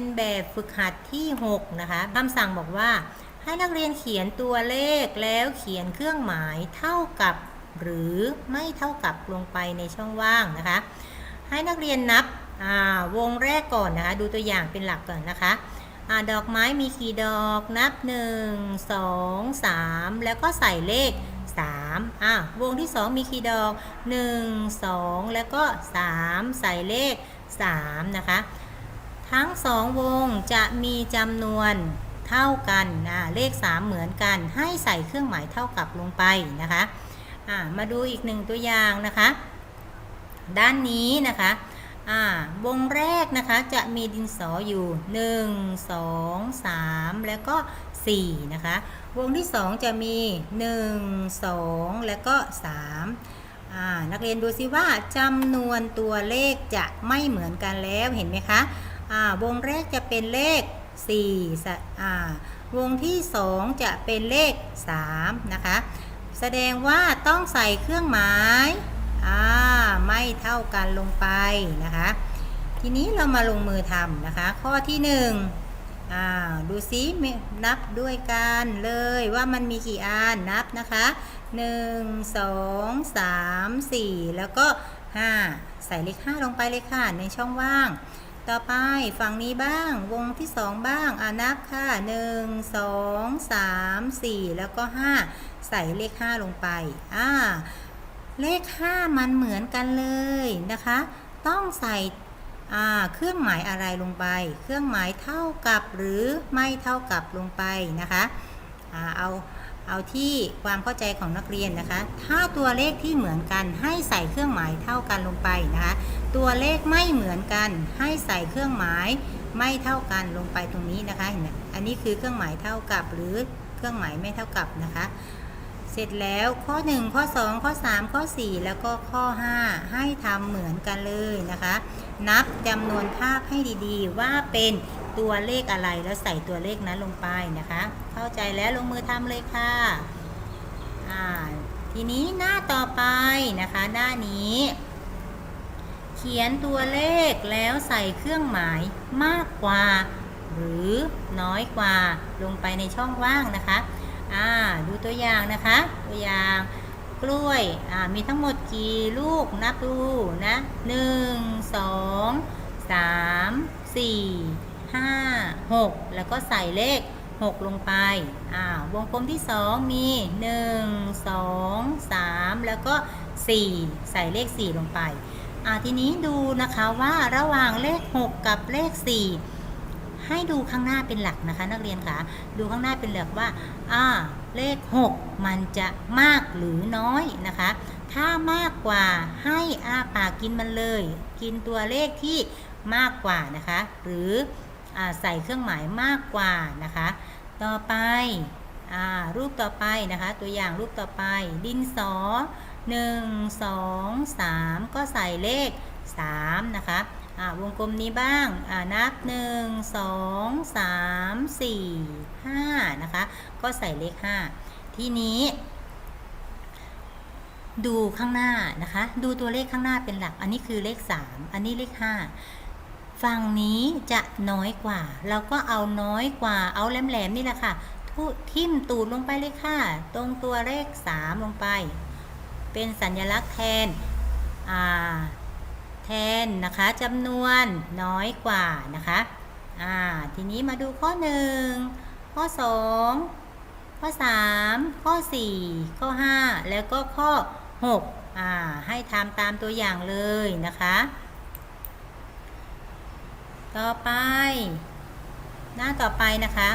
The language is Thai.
เป็นแบบฝึกหัดที่ 6 นะคะคำสั่งบอกว่าให้นักเรียนเขียนตัวเลขแล้วเขียนเครื่องหมายเท่ากับ หรือไม่เท่ากับลงไปในช่องว่างนะคะ ให้นักเรียนนับวงแรกก่อนนะคะ ดูตัวอย่างเป็นหลักก่อนนะคะอดอกไม้มีกี่ดอกนับ 1 2 3 แล้วก็ใส่เลข 3อ่าวงที่ 2 มีกี่ดอก 1 2 แล้วก็ 3 ใส่เลข 3 นะคะ ทั้งสองวงจะมีจำนวนเท่ากันนะเลข 3 เหมือนกัน ให้ใส่เครื่องหมายเท่ากับลงไปนะคะมาดูอีกหนึ่งตัวอย่างนะคะ ด้านนี้นะคะวงแรกนะคะจะมีดินสออยู่ 1 2 3 แล้วก็ 4 นะคะ วงที่ 2 จะมี 1 2 แล้วก็3นักเรียนดูซิว่าจำนวนตัวเลขจะไม่เหมือนกันแล้วเห็นไหมคะ วงแรกจะเป็นเลข4สะอ่าวงที่ 2 จะเป็นเลข3นะคะ แสดงว่าต้องใส่เครื่องหมายอ่าไม่เท่ากันลงไปนะคะ ทีนี้เรามาลงมือทำนะคะ ข้อที่1อ่าดูซินับด้วยกันเลยว่ามันมีกี่อันนับนะคะ 1 2 3 4 แล้วก็ 5 ใส่เลข 5 ลงไปเลยค่ะในช่องว่าง ต่อไปฝั่งนี้บ้าง วงที่ 2 บ้างอ่านับค่ะ 1 2 3 4 แล้วก็ 5 ใส่เลข 5 ลงไปอ่าเลข 5 มันเหมือนกันเลยนะคะ ต้องใส่อ่าเครื่องหมายอะไรลงไป เครื่องหมายเท่ากับหรือไม่เท่ากับลงไปนะคะอ่าเอา เอาที่ความเข้าใจของนักเรียนนะคะ ถ้าตัวเลขที่เหมือนกันให้ใส่เครื่องหมายเท่ากันลงไปนะคะ ตัวเลขไม่เหมือนกัน ให้ใส่เครื่องหมายไม่เท่ากันลงไปตรงนี้นะคะเห็นไหมอันนี้คือเครื่องหมายเท่ากับหรือเครื่องหมายไม่เท่ากับนะคะ เสร็จแล้วข้อ 1 ข้อ 2 ข้อ 3 ข้อ 4 แล้วก็ข้อ 5 ให้ทำเหมือนกันเลยนะคะ นับจำนวนภาพให้ดีๆ ว่าเป็นตัวเลขอะไรแล้วใส่ตัวเลขนั้นลงไปนะคะ เข้าใจแล้วลงมือทำเลยค่ะอ่าทีนี้หน้าต่อไปนะคะ หน้านี้ เขียนตัวเลขแล้วใส่เครื่องหมายมากกว่า หรือน้อยกว่าลงไปในช่องว่างนะคะ อ่าดูตัวอย่างนะคะ ตัวอย่างกล้วยอ่ามีทั้งหมดกี่ลูกนับดูนะหนึ่งสองสามสี่ห้าหกแล้วก็ใส่เลข 6 ลงไปอ่าวงกลมที่ 2 มี 1 2 3 แล้วก็ 4 ใส่เลข 4 ลงไปอ่าทีนี้ดูนะคะว่าระหว่างเลข 6 กับเลข 4 ให้ดูข้างหน้าเป็นหลักนะคะ นักเรียนคะดูข้างหน้าเป็นหลักว่าอ่าเลข 6 มันจะมากหรือน้อยนะคะ ถ้ามากกว่าให้อาปากกินมันเลย กินตัวเลขที่มากกว่านะคะ หรืออใส่เครื่องหมายมากกว่านะคะ ต่อไปอรูปต่อไปนะคะ ตัวอย่างรูปต่อไป ดินสอ 1 2 3 ก็ใส่เลข 3 นะคะ วงกลมนี้บ้างอ่านับ 1 2 3 4 5 นะคะ ก็ใส่เลข 5 ทีนี้ ดูข้างหน้านะคะ ดูตัวเลขข้างหน้าเป็นหลัก อันนี้คือเลข 3 อันนี้เลข 5 ฝั่งนี้จะน้อยกว่า เราก็เอาน้อยกว่า เอาแหลมๆนี่แหละค่ะทุทิ่มตูดลงไปเลยค่ะ ตรงตัวเลข 3 ลงไป เป็นสัญลักษณ์แทน อ่า นนะคะจำนวนน้อยกว่านะคะอ่าทีนี้มาดูข้อ 1 ข้อ 2 ข้อ 3 ข้อ 4 ข้อ 5 แล้วก็ข้อ6อ่าให้ทำตามตัวอย่างเลยนะคะ ต่อไป หน้าต่อไปนะคะ